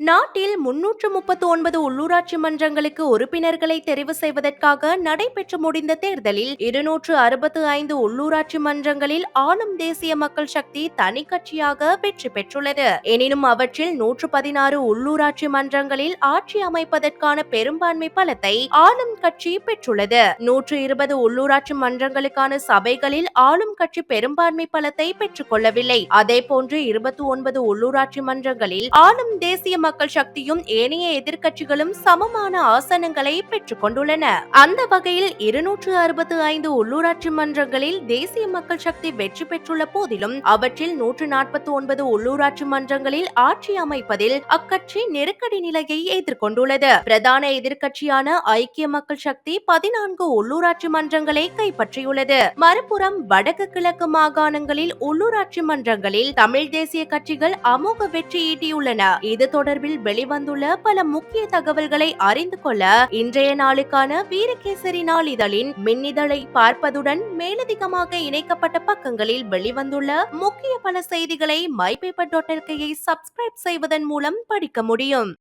நாட்டில் முன்னூற்று முப்பத்து ஒன்பது உள்ளூராட்சி மன்றங்களுக்கு உறுப்பினர்களை தெரிவு செய்வதற்காக நடைபெற்று முடிந்த தேர்தலில் இருநூற்று அறுபத்து ஐந்து உள்ளூராட்சி மன்றங்களில் ஆளும் தேசிய மக்கள் சக்தி தனி கட்சியாக வெற்றி பெற்றுள்ளது. எனினும் அவற்றில் நூற்று பதினாறு உள்ளூராட்சி மன்றங்களில் ஆட்சி அமைப்பதற்கான பெரும்பான்மை பலத்தை ஆளும் கட்சி பெற்றுள்ளது. நூற்று இருபது உள்ளூராட்சி மன்றங்களுக்கான சபைகளில் ஆளும் கட்சி பெரும்பான்மை பலத்தை பெற்றுக் கொள்ளவில்லை அதேபோன்று இருபத்தி ஒன்பது உள்ளூராட்சி மன்றங்களில் ஆளும் தேசிய மக்கள் சக்தியும் ஏனைய எதிர்க்கட்சிகளும் சமமான ஆசனங்களை பெற்றுக் கொண்டுள்ளன. அந்த வகையில் இருநூற்று அறுபத்து ஐந்து உள்ளூராட்சி மன்றங்களில் தேசிய மக்கள் சக்தி வெற்றி பெற்றுள்ள போதிலும் அவற்றில் நூற்று நாற்பத்தி ஒன்பது உள்ளூராட்சி மன்றங்களில் ஆட்சி அமைப்பதில் அக்கட்சி நெருக்கடி நிலையை எதிர்கொண்டுள்ளது. பிரதான எதிர்க்கட்சியான ஐக்கிய மக்கள் சக்தி பதினான்கு உள்ளூராட்சி மன்றங்களை கைப்பற்றியுள்ளது. மறுபுறம் வடக்கு கிழக்கு மாகாணங்களில் உள்ளூராட்சி மன்றங்களில் தமிழ் தேசிய கட்சிகள் அமோக வெற்றி ஈட்டியுள்ளன. இது தொடர் தொடர்பில் வெளிவந்துள்ள பல முக்கிய தகவல்களை அறிந்து கொள்ள இன்றைய நாளுக்கான வீரகேசரி நாளிதழின் மின்னிதழை பார்ப்பதுடன் மேலதிகமாக இணைக்கப்பட்ட பக்கங்களில் வெளிவந்துள்ள முக்கிய பல செய்திகளை மை பேப்பர் டாட் சப்ஸ்கிரைப் செய்வதன் மூலம் படிக்க முடியும்.